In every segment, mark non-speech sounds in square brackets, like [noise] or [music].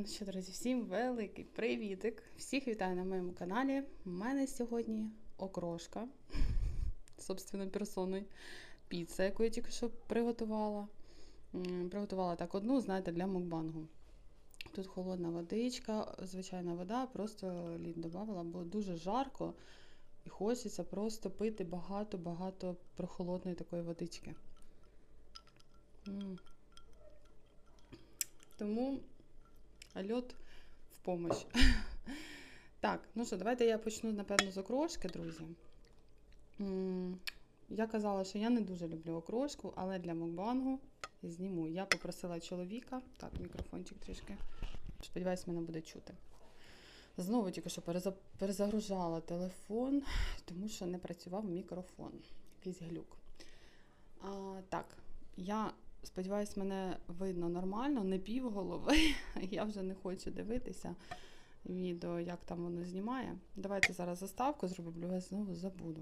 Ну що, друзі, всім великий привітик! Всіх вітаю на моєму каналі. У мене сьогодні окрошка, [laughs] собственно, персоною, піца, яку я тільки що приготувала. Приготувала так одну, знаєте, для мукбангу. Тут холодна водичка, звичайна вода, просто лід додавала, бо дуже жарко і хочеться просто пити багато-багато прохолодної такої водички. М. Тому льот в помощь. [laughs] Так, ну що, давайте я почну, напевно, з окрошки, друзі. Я казала, що я не дуже люблю окрошку, але для мукбангу зніму. Я попросила чоловіка. Так, мікрофончик трішки. Сподіваюсь, мене буде чути. Знову тільки що перезагружала телефон, тому що не працював мікрофон. Якийсь глюк. А, так, я сподіваюсь, мене видно нормально, не півголови. [laughs] Я вже не хочу дивитися відео, як там воно знімає. Давайте зараз заставку зроблю, я знову забуду.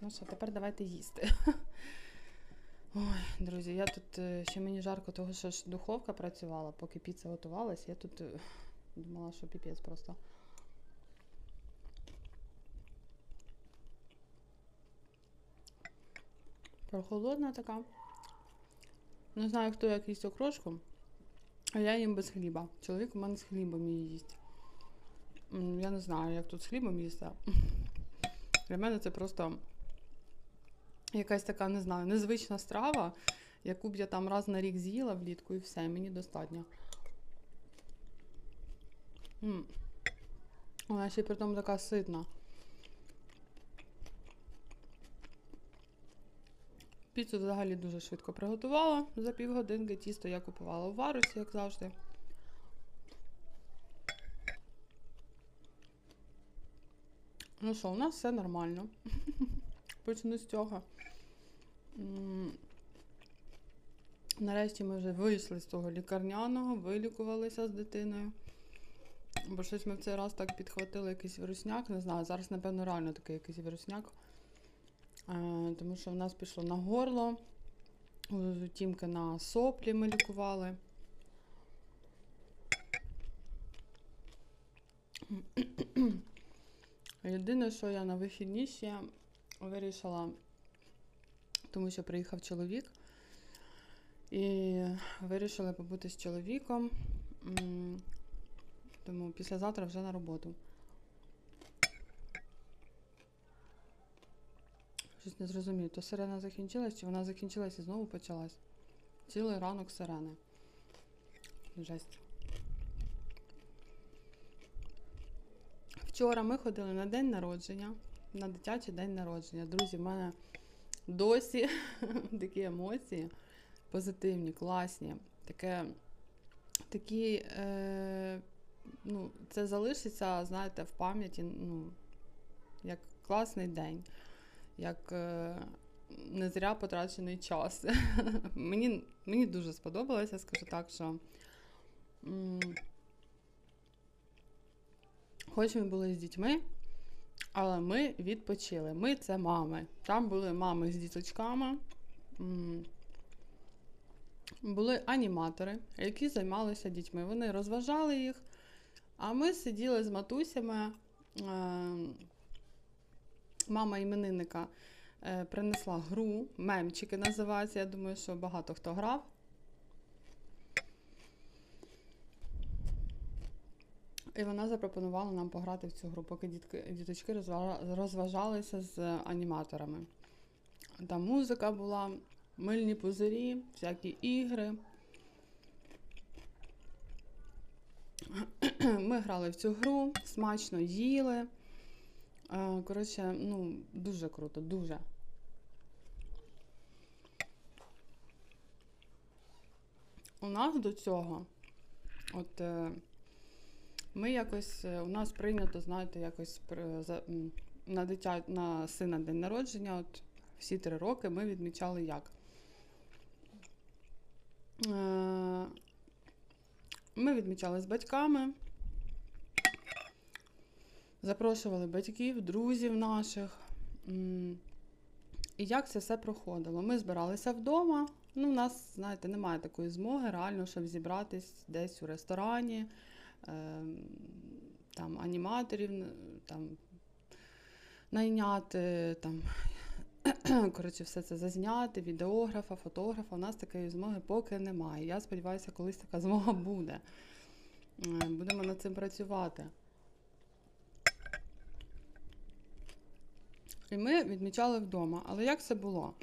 Ну що, тепер давайте їсти. [laughs] Ой, друзі, я тут е, ще мені жарко, того що ж духовка працювала, поки піца готувалась, я тут е, думала, що піпець просто. Прохолодна така. Не знаю, хто як їсть окрошку, а я їм без хліба. Чоловік у мене з хлібом її їсть. Я не знаю, як тут з хлібом їсти. [laughs] Для мене це просто якась така, не знаю, незвична страва, яку б я там раз на рік з'їла влітку і все, мені достатньо. М. Вона ще й при тому така ситна. Піцу взагалі дуже швидко приготувала за півгодинки. Тісто я купувала у варусі, як завжди. Ну що, у нас все нормально. [laughs] Почну з цього. Нарешті ми вже вийшли з того лікарняного, вилікувалися з дитиною. Бо щось ми в цей раз так підхватили якийсь вірусняк. Не знаю, зараз, напевно, реально такий якийсь вірусняк. Е, тому що в нас пішло на горло, у Тімки на соплі ми лікували. Єдине, що я на вихідні ще вирішила, тому що приїхав чоловік, і вирішила побути з чоловіком. Тому післязавтра вже на роботу. Щось не зрозумію, то сирена закінчилась, чи вона закінчилась і знову почалась. Цілий ранок сирени. Жесть. Вчора ми ходили на день народження, на дитячий день народження. Друзі, в мене досі [laughs] такі емоції позитивні, класні. Таке, такі, е, ну, це залишиться, знаєте, в пам'яті, ну, як класний день як е, не зря потрачений час. [laughs] мені, мені дуже сподобалося, скажу так, що хоч ми були з дітьми, але ми відпочили. Ми це мами. Там були мами з діточками, були аніматори, які займалися дітьми. Вони розважали їх, а ми сиділи з матусями. Мама іменинника е, принесла гру, мемчики називається. Я думаю, що багато хто грав. І вона запропонувала нам пограти в цю гру, поки дітки, діточки розважалися з аніматорами. Там музика була, мильні пузирі, всякі ігри. Ми грали в цю гру, смачно їли. Е, Коротше, ну, дуже круто, дуже. У нас до цього, от е, ми якось, е, у нас прийнято, знаєте, якось на дитя, на сина день народження, от всі три роки ми відмічали як. Ми відмічали з батьками. Запрошували батьків, друзів наших. І як це все проходило? Ми збиралися вдома. Ну, у нас, знаєте, немає такої змоги реально, щоб зібратись десь у ресторані, ем, там аніматорів, там найняти, там, [clears throat] коротше, все це зазняти, відеографа, фотографа. У нас такої змоги поки немає. Я сподіваюся, колись така змога буде. Е, Будемо над цим працювати. І ми відмічали вдома. Але як це було?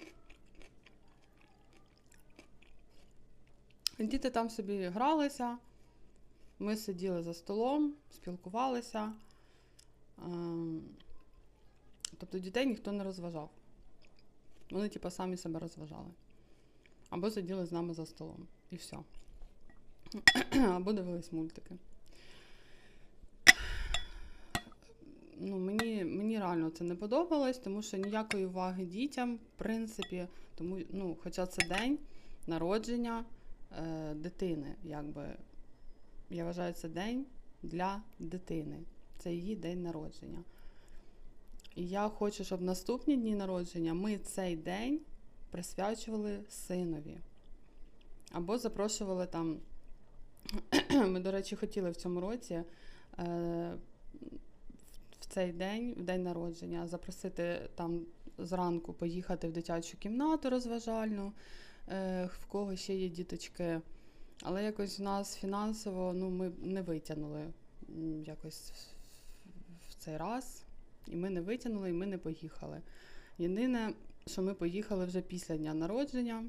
Діти там собі гралися, ми сиділи за столом, спілкувалися. Ем, Тобто дітей ніхто не розважав. Вони, типу, самі себе розважали. Або сиділи з нами за столом. І все. [clears throat] Або дивились мультики. Ну, мені, мені реально це не подобалось, тому що ніякої уваги дітям, в принципі, тому, ну, хоча це день народження е, дитини, якби. Я вважаю, це день для дитини. Це її день народження. І я хочу, щоб наступні дні народження ми цей день присвячували синові. Або запрошували там. [clears throat] Ми, до речі, хотіли в цьому році е, в цей день, в день народження, запросити там зранку поїхати в дитячу кімнату розважальну, е, в кого ще є діточки. Але якось в нас фінансово ну, ми не витягнули якось в- в цей раз. І ми не витягнули, і ми не поїхали. Єдине, що ми поїхали вже після дня народження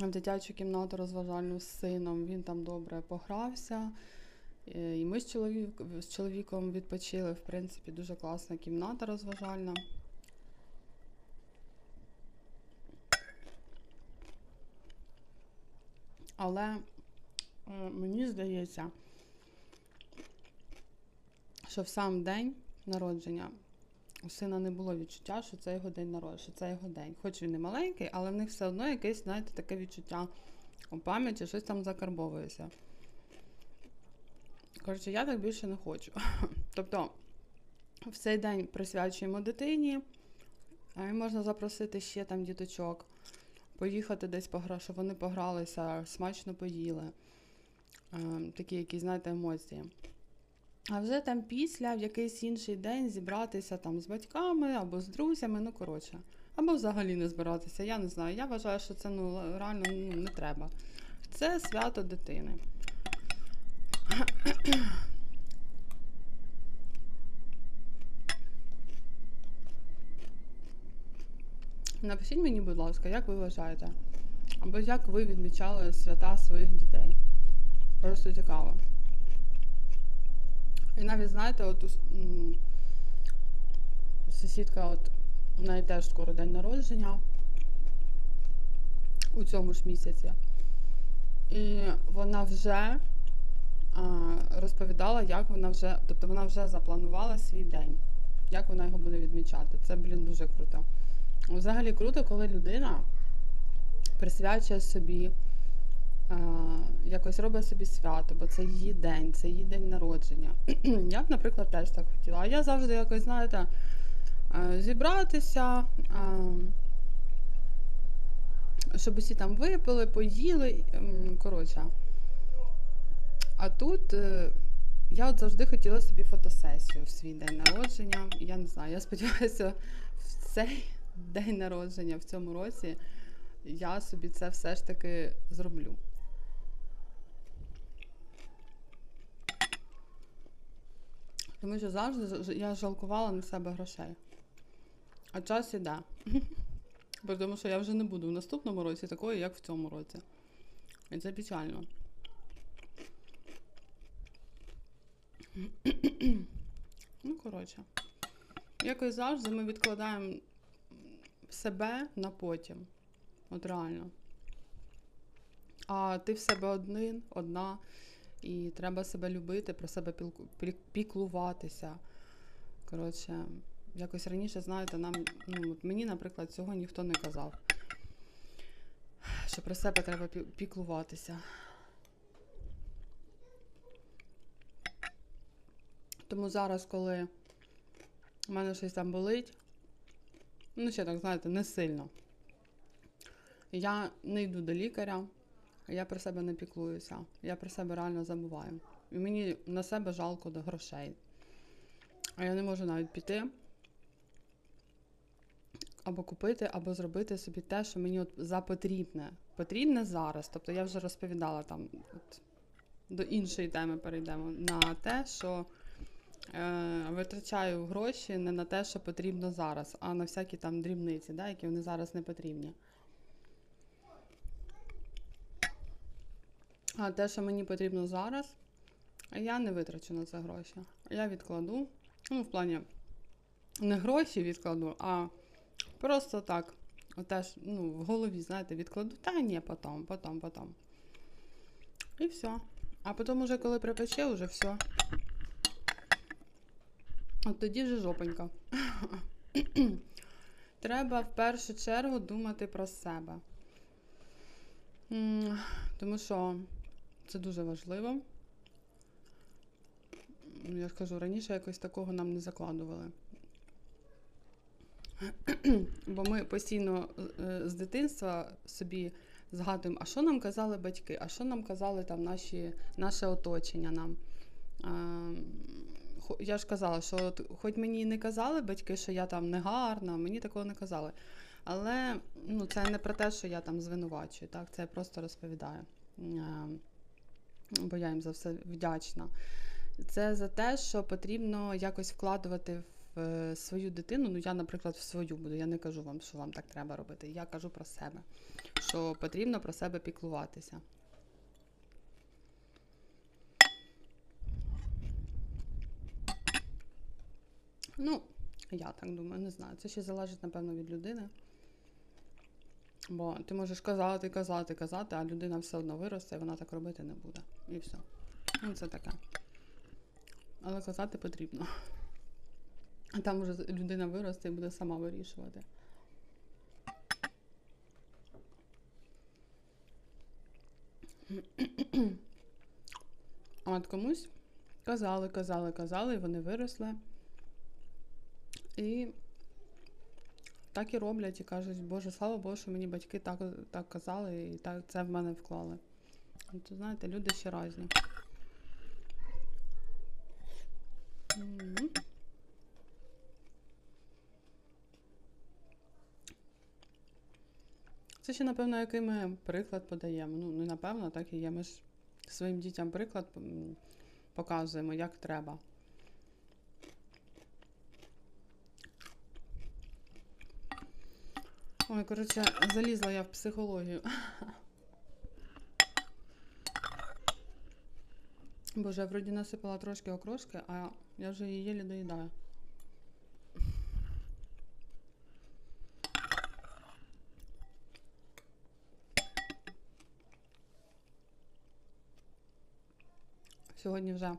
в дитячу кімнату розважальну з сином. Він там добре погрався. Е, І ми з, чоловік, з чоловіком відпочили. В принципі, дуже класна кімната розважальна. Але мені здається, що в сам день народження у сина не було відчуття, що це його день народження, що це його день. Хоч він і маленький, але в них все одно якесь, знаєте, таке відчуття у пам'яті, щось там закарбовується. Коротше, я так більше не хочу. [laughs] Тобто, в цей день присвячуємо дитині, а і можна запросити ще там діточок, поїхати десь погра, щоб вони погралися, смачно поїли. Ем, Такі якісь, знаєте, емоції. А вже там після, в якийсь інший день зібратися там з батьками або з друзями, ну коротше. Або взагалі не збиратися. Я не знаю. Я вважаю, що це ну, реально ну, не треба. Це свято дитини. [clears throat] Напишіть мені, будь ласка, як ви вважаєте? Або як ви відмічали свята своїх дітей? Просто цікаво. І навіть знаєте, от ус- сусідка, от у неї теж скоро день народження у цьому ж місяці. І вона вже розповідала, як вона вже, тобто вона вже запланувала свій день, як вона його буде відмічати. Це, блін, дуже круто. Взагалі круто, коли людина присвячує собі, а, якось робить собі свято, бо це її день, це її день народження. [clears throat] Я б, наприклад, теж так хотіла. А я завжди якось, знаєте, зібратися, а, щоб усі там випили, поїли. Коротше. А тут е, я от завжди хотіла собі фотосесію в свій день народження. Я не знаю, я сподіваюся, в цей день народження в цьому році я собі це все ж таки зроблю. Тому що завжди я жалкувала на себе грошей. А час іде. [laughs] Тому що я вже не буду в наступному році такою, як в цьому році. І це печально. Ну, коротше. Якось завжди ми відкладаємо себе на потім. От реально. А ти в себе один, одна, і треба себе любити, про себе піклуватися. Коротше, якось раніше, знаєте, нам, ну, от мені, наприклад, цього ніхто не казав. Що про себе треба піклуватися. Тому зараз, коли в мене щось там болить, Ну, ще так, знаєте, не сильно. Я не йду до лікаря, я про себе не піклуюся. Я про себе реально забуваю. І мені на себе жалко до грошей. А я не можу навіть піти або купити, або зробити собі те, що мені от за потрібне. Потрібне зараз. Тобто я вже розповідала там от, до іншої теми перейдемо на те, що витрачаю гроші не на те, що потрібно зараз, а на всякі там дрібниці, да, які вони зараз не потрібні. А те, що мені потрібно зараз, я не витрачу на це гроші. Я відкладу. Ну, в плані не гроші відкладу, а просто так. Отеж, ну, в голові, знаєте, відкладу. Та ні, потом, потом, потом. І все. А потім, уже коли припече, уже все. От тоді вже жопонька. [coughs] Треба в першу чергу думати про себе. Тому що це дуже важливо. Я ж кажу, раніше якось такого нам не закладували. [coughs] Бо ми постійно е, з дитинства собі згадуємо, а що нам казали батьки, а що нам казали там наші, наше оточення нам. Я ж казала, що от, хоч мені не казали батьки, що я там не гарна, мені такого не казали. Але ну, це не про те, що я там звинувачую, так? це я просто розповідаю. Е, Бо я їм за все вдячна. Це за те, що потрібно якось вкладувати в е, свою дитину. Ну, я, наприклад, в свою буду. Я не кажу вам, що вам так треба робити. Я кажу про себе, що потрібно про себе піклуватися. Ну, я так думаю, не знаю. Це ще залежить, напевно, від людини. Бо ти можеш казати, казати, казати, а людина все одно виросте, і вона так робити не буде. І все. Ну, це таке. Але казати потрібно. А там уже людина виросте і буде сама вирішувати. А от комусь казали, казали, казали, і вони виросли. І так і роблять, і кажуть, Боже, слава Богу, що мені батьки так, так казали і так це в мене вклали. От, знаєте, люди ще різні. Мгм. Це ще, напевно, який ми приклад подаємо. Ну, не напевно, так і є. Ми ж своїм дітям приклад показуємо, як треба. Ой, коротше, залізла я в психологію. Боже, я вроді насипала трошки окрошки, а я вже її єлі доїдаю. Сьогодні вже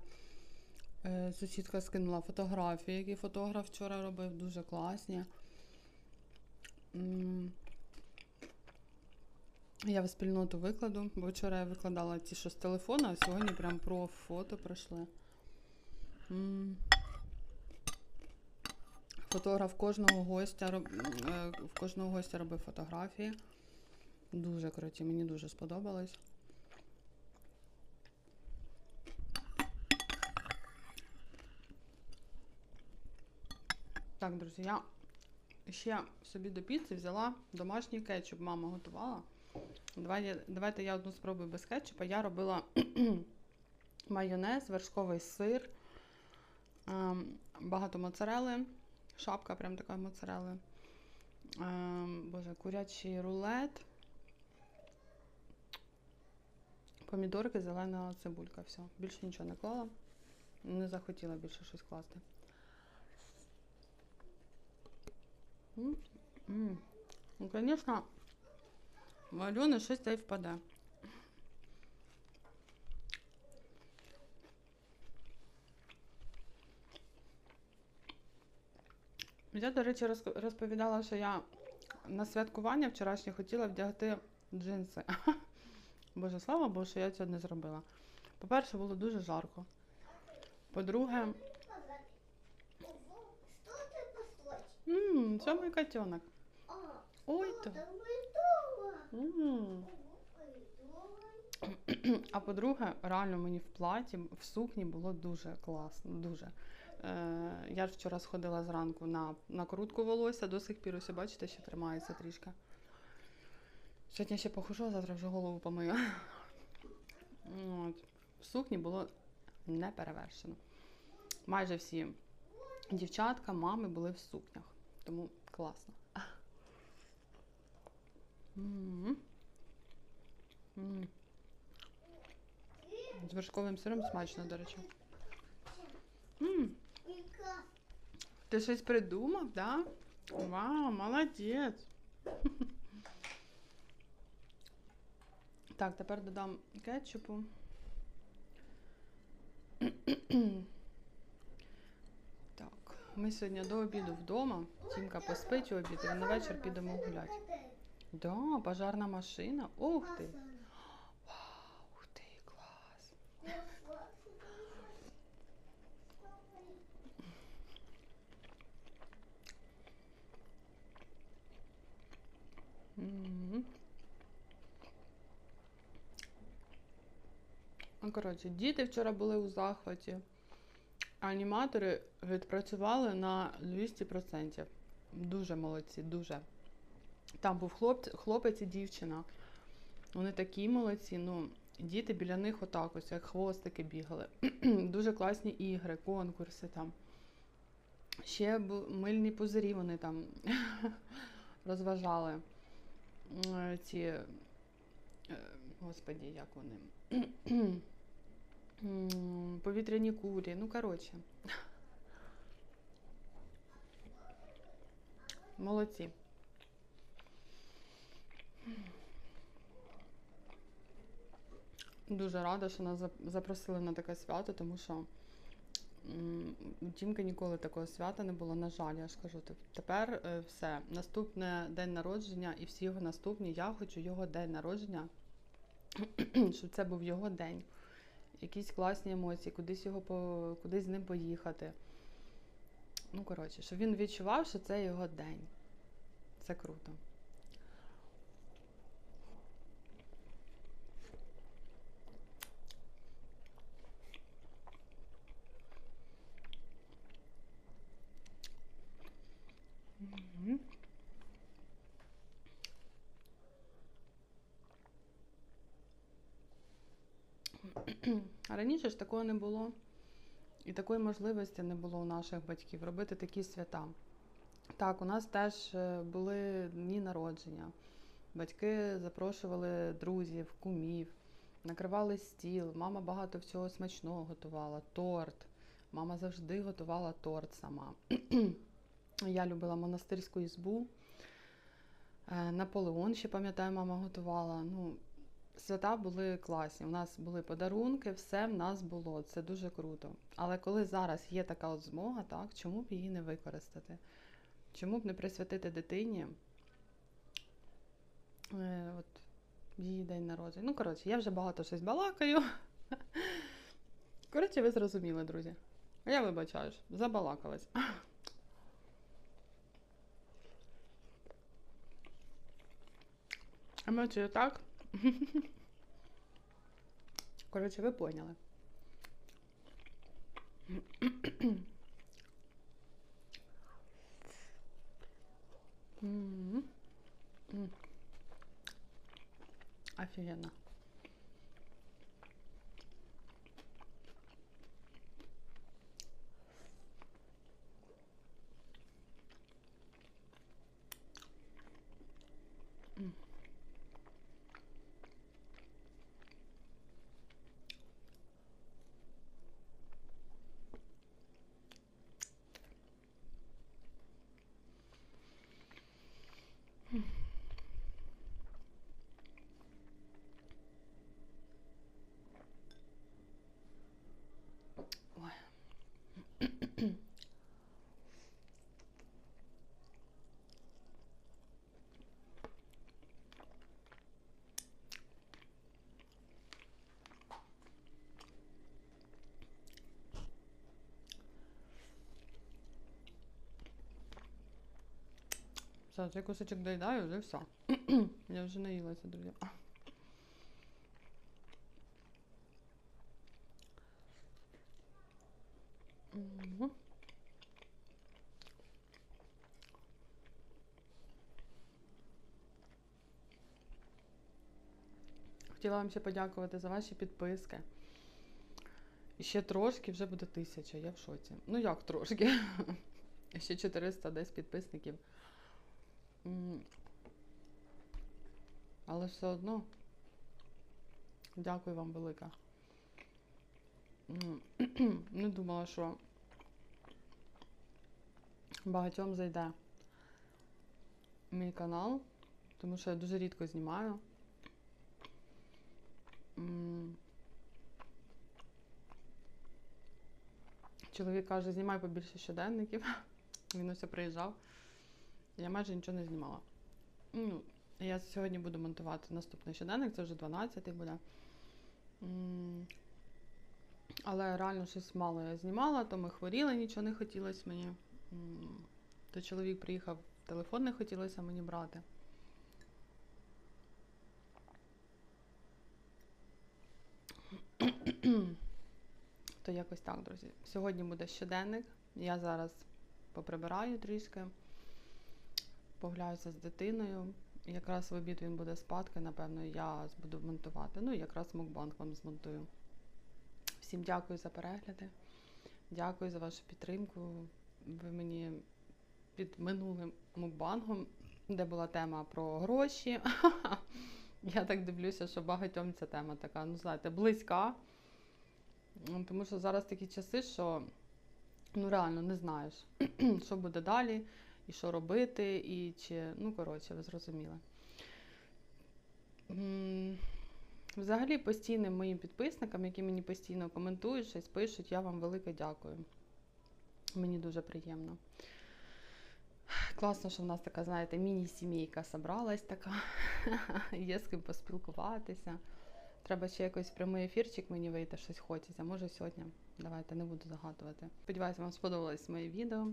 е, сусідка скинула фотографії, які фотограф вчора робив, дуже класні. Я в спільноту викладу, бо вчора я викладала ті, що з телефона, а сьогодні прям про фото пройшли. Фотограф кожного гостя е, в кожного гостя робив фотографії. Дуже круті, мені дуже сподобалось. Так, друзі, я ще собі до піци взяла домашній кетчуп. Мама готувала. Давай, давайте я одну спробую без кетчупа. Я робила [clears throat] майонез, вершковий сир, ем, багато моцарели, шапка прям така моцарели. Ем, боже, курячий рулет. Помідорки, зелена цибулька. Все. Більше нічого не клала. Не захотіла більше щось класти. М, м. Ну, звісно, в Альони щось та впаде. Я, до речі, розповідала, що я на святкування вчорашнє хотіла вдягти джинси. [laughs] Боже, слава Богу, що я цього не зробила. По-перше, було дуже жарко. По-друге, Что м, М, Це мій котенок. Ой то. А по-друге, реально мені в платі, в сукні було дуже класно, дуже. Е, я ж вчора сходила зранку на накрутку волосся, до сих пір ось бачите, ще тримається трішки. Сьогодні ще похожу, а завтра вже голову помию. От. В сукні було не перевершено. Майже всі дівчатка, мами були в сукнях. Тому класно. М. М. З вершковим сиром смачно, до речі. Ти щось придумав, да? Вау, молодець. Так, тепер додам кетчупу. Ми сьогодні до обіду вдома. Тімка поспить у обід, і на вечір підемо гуляти. Да, пожарна машина. Ух ти! Ух ти, клас! Ну, коротше, діти вчора були у захваті. Аніматори відпрацювали на 200%. Дуже молодці, дуже. Там був хлопець, хлопець і дівчина. Вони такі молодці. Ну, діти біля них отак ось, як хвостики бігали. [clears throat] Дуже класні ігри, конкурси там. Ще мильні пузирі вони там [laughs] розважали. Ці, е, господі, як вони? [clears throat] Повітряні кулі. Ну, коротше. Молодці. Дуже рада, що нас зап- запросили на таке свято, тому що у Тімки ніколи такого свята не було. На жаль, я ж кажу. Тепер е, все. Наступне день народження і всі його наступні. Я хочу його день народження, [clears throat] щоб це був його день. Якісь класні емоції, кудись його по, кудись з ним поїхати. Ну, коротше, щоб він відчував, що це його день. Це круто. А раніше ж такого не було. І такої можливості не було у наших батьків робити такі свята. Так, у нас теж е, були дні народження. Батьки запрошували друзів, кумів, накривали стіл. Мама багато всього смачного готувала, торт. Мама завжди готувала торт сама. [clears throat] Я любила монастирську ізбу. Е, Наполеон, ще пам'ятаю, мама готувала. Ну, свята були класні. У нас були подарунки, все в нас було. Це дуже круто. Але коли зараз є така от змога, так, чому б її не використати? Чому б не присвятити дитині е, от, її день народження? Ну, коротше, я вже багато щось балакаю. [laughs] Коротше, ви зрозуміли, друзі. Я вибачаюсь, забалакалась. [laughs] Емоції так. [laughs] Коротше, ви поняли. [clears throat] Офігенно. М. Ой. Все, цей кусочок доїдаю, вже все. Я вже наїлася, друзі. Хотіла вам ще подякувати за ваші підписки. Ще трошки вже буде тисяча, я в шоці. Ну як трошки? [laughs] Ще 400 десь підписників. Але все одно дякую вам велике. [clears throat] Не думала, що багатьом зайде мій канал, тому що я дуже рідко знімаю. Чоловік каже, знімай побільше щоденників. [laughs] Він ось приїжджав. Я майже нічого не знімала. Ну, я сьогодні буду монтувати наступний щоденник, це вже 12-й буде. Але реально щось мало я знімала, то ми хворіли, нічого не хотілося мені. То чоловік приїхав, телефон не хотілося мені брати. То якось так, друзі. Сьогодні буде щоденник. Я зараз поприбираю трішки, погуляюся з дитиною. Якраз в обід він буде спадки, напевно, я буду монтувати. Ну і якраз мукбанк вам змонтую. Всім дякую за перегляди. Дякую за вашу підтримку. Ви мені під минулим мукбангом, де була тема про гроші. [laughs] Я так дивлюся, що багатьом ця тема така, ну знаєте, близька. Ну, Тому що зараз такі часи, що ну реально не знаєш, [clears throat] що буде далі, і що робити, і чи. Ну, коротше, ви зрозуміли. Взагалі, постійним моїм підписникам, які мені постійно коментують, щось пишуть, я вам велике дякую. Мені дуже приємно. Класно, що в нас така, знаєте, міні-сімейка собралась така. [laughs] Є з ким поспілкуватися. Треба ще якось прямий ефірчик мені вийти, щось хочеться. Може сьогодні. Давайте не буду загадувати. Сподіваюся, вам сподобалось моє відео.